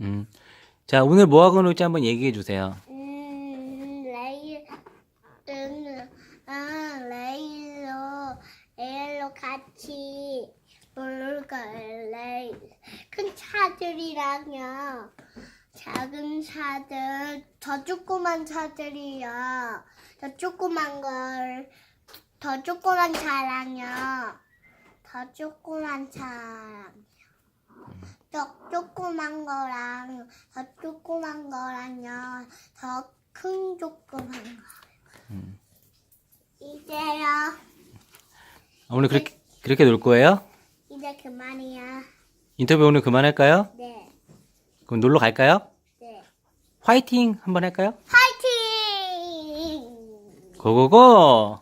음. 자, 오늘 뭐 하고 놀지 한번 얘기해 주세요. 음, 아, 차들이랑요. 작은 차들, 더 조그만 차들이요. 더 조그만 걸, 더 조그만 차랑요. 더 조그만 차랑. 더 조그만 거랑 더 조그만 거랑요. 더 큰 조그만 거. 이제요. 오늘 그렇게, 그렇게 놀 거예요? 이제 그만이야. 인터뷰 오늘 그만할까요? 네. 그럼 놀러 갈까요? 네. 화이팅 한번 할까요? 파이팅! 고고고!